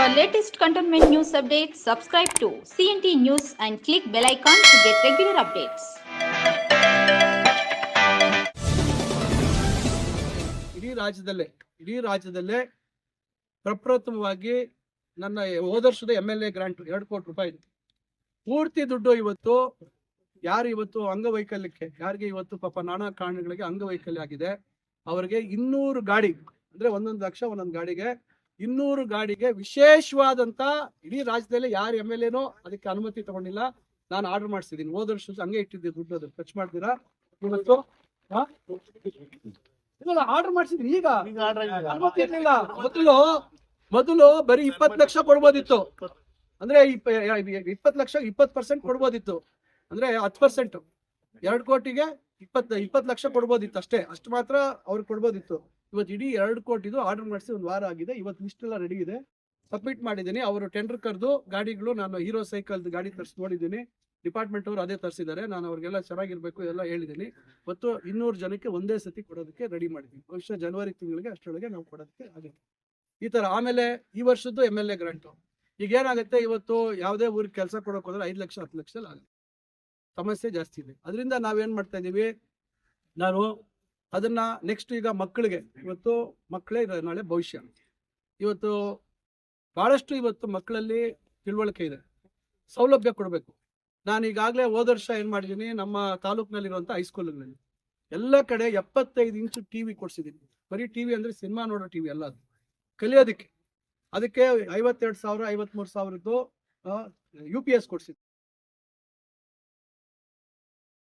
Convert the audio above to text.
For latest cantonment news updates, subscribe to CNT News and click bell icon to get regular updates. ಇಡೀ ರಾಜ್ಯದಲ್ಲೇ ಇಡೀ ರಾಜ್ಯದಲ್ಲೇ ಪ್ರಪ್ರಥಮವಾಗಿ ನನ್ನ ಹೋದ ವರ್ಷದ ಎಂ ಎಲ್ ಎ ಗ್ರಾಂಟ್ ಎರಡು ಕೋಟಿ ರೂಪಾಯಿ ಪೂರ್ತಿ ದುಡ್ಡು ಇವತ್ತು ಯಾರು ಇವತ್ತು ಅಂಗವೈಕಲ್ಯಕ್ಕೆ ಯಾರಿಗೆ ಇವತ್ತು ಪಾಪ ನಾನಾ ಕಾರಣಗಳಿಗೆ ಅಂಗವೈಕಲ್ಯ ಆಗಿದೆ ಅವರಿಗೆ ಇನ್ನೂರು ಗಾಡಿ ಅಂದ್ರೆ ಒಂದೊಂದು ಲಕ್ಷ ಒಂದೊಂದು ಗಾಡಿಗೆ ಇನ್ನೂರು ಗಾಡಿಗೆ ವಿಶೇಷವಾದಂತ ಇಡೀ ರಾಜ್ಯದಲ್ಲಿ ಯಾರು ಎಂ ಎಲ್ ಎನೋ ಅದಕ್ಕೆ ಅನುಮತಿ ತಗೊಂಡಿಲ್ಲ. ನಾನು ಆರ್ಡರ್ ಮಾಡಿಸಿದ್ದೀನಿ. ಹೋದ ವರ್ಷ ಹಂಗೆ ಇಟ್ಟಿದ್ದೆ ದುಡ್ಡು ಅದು. ಖರ್ಚು ಮಾಡ್ತೀರಾ? ಇವತ್ತು? ಇಲ್ಲ ಆರ್ಡರ್ ಮಾಡಿಸಿದ್ರಿ ಈಗ ಅನುಮತಿ ಇರಲಿಲ್ಲ. ಮೊದಲು ಮೊದಲು ಬರೀ ಇಪ್ಪತ್ತು ಲಕ್ಷ ಕೊಡ್ಬೋದಿತ್ತು. ಅಂದ್ರೆ ಇಪ್ಪತ್ತು ಲಕ್ಷ ಇಪ್ಪತ್ತು ಪರ್ಸೆಂಟ್ ಕೊಡ್ಬೋದಿತ್ತು. ಅಂದ್ರೆ ಹತ್ತು ಪರ್ಸೆಂಟ್ ಎರಡು ಕೋಟಿಗೆ ಇಪ್ಪತ್ತು ಇಪ್ಪತ್ತು ಲಕ್ಷ ಕೊಡ್ಬೋದಿತ್ತು ಅಷ್ಟೇ. ಅಷ್ಟು ಮಾತ್ರ ಅವ್ರಿಗೆ ಕೊಡ್ಬೋದಿತ್ತು. ಇವತ್ತು ಇಡೀ ಎರಡು ಕೋಟಿದು ಆರ್ಡರ್ ಮಾಡಿಸಿ ಒಂದು ವಾರ ಆಗಿದೆ. ಇವತ್ತು ಲಿಸ್ಟ್ ಎಲ್ಲ ರೆಡಿ ಇದೆ. ಸಬ್ಮಿಟ್ ಮಾಡಿದ್ದೀನಿ. ಅವರು ಟೆಂಡರ್ ಕರೆದು ಗಾಡಿಗಳು ನಾನು ಹೀರೋ ಸೈಕಲ್ ಗಾಡಿ ತರಿಸಿ ನೋಡಿದ್ದೀನಿ. ಡಿಪಾರ್ಟ್ಮೆಂಟ್ ಅವರು ಅದೇ ತರಿಸಿದ್ದಾರೆ. ನಾನು ಅವ್ರಿಗೆಲ್ಲ ಚೆನ್ನಾಗಿರ್ಬೇಕು ಎಲ್ಲ ಹೇಳಿದ್ದೀನಿ. ಮತ್ತು ಇನ್ನೂರು ಜನಕ್ಕೆ ಒಂದೇ ಸತಿ ಕೊಡೋದಕ್ಕೆ ರೆಡಿ ಮಾಡಿದ್ದೀನಿ. ಬಹುಶಃ ಜನವರಿ ತಿಂಗಳಿಗೆ ಅಷ್ಟರೊಳಗೆ ನಾವು ಕೊಡೋದಕ್ಕೆ ಆಗುತ್ತೆ. ಈ ಥರ ಆಮೇಲೆ ಈ ವರ್ಷದ್ದು ಎಂ ಎಲ್ ಎ ಗ್ರಾಂಟು ಈಗ ಏನಾಗುತ್ತೆ? ಇವತ್ತು ಯಾವುದೇ ಊರಿಗೆ ಕೆಲಸ ಕೊಡೋಕೆ ಹೋದ್ರೆ ಐದು ಲಕ್ಷ, ಹತ್ತು ಲಕ್ಷದಲ್ಲಿ ಆಗುತ್ತೆ. ಸಮಸ್ಯೆ ಜಾಸ್ತಿ ಇದೆ. ಅದರಿಂದ ನಾವೇನು ಮಾಡ್ತಾ ಇದ್ದೀವಿ? ನಾನು ಅದನ್ನ ನೆಕ್ಸ್ಟ್ ಈಗ ಮಕ್ಕಳಿಗೆ, ಇವತ್ತು ಮಕ್ಕಳೇ ನಾಳೆ ಭವಿಷ್ಯ. ಇವತ್ತು ಬಹಳಷ್ಟು ಇವತ್ತು ಮಕ್ಕಳಲ್ಲಿ ತಿಳುವಳಿಕೆ ಇದೆ. ಸೌಲಭ್ಯ ಕೊಡಬೇಕು. ನಾನು ಈಗಾಗಲೇ ಹೋದ ವರ್ಷ ಏನು ಮಾಡಿದ್ದೀನಿ, ನಮ್ಮ ತಾಲೂಕಿನಲ್ಲಿರುವಂಥ ಹೈಸ್ಕೂಲ್ಗಳಲ್ಲಿ ಎಲ್ಲ ಕಡೆ ಎಪ್ಪತ್ತೈದು ಇಂಚು ಟಿವಿ ಕೊಡ್ಸಿದ್ದೀನಿ. ಬರೀ ಟಿವಿ ಅಂದ್ರೆ ಸಿನಿಮಾ ನೋಡೋ ಟಿವಿ ಅಲ್ಲ ಅದು. ಕಲಿಯೋದಕ್ಕೆ. ಅದಕ್ಕೆ ಐವತ್ತೆರಡು ಸಾವಿರ ಐವತ್ತ್ಮೂರು ಸಾವಿರದ್ದು ಯು ಪಿ ಎಸ್ ಕೊಡ್ಸಿದ್ವಿ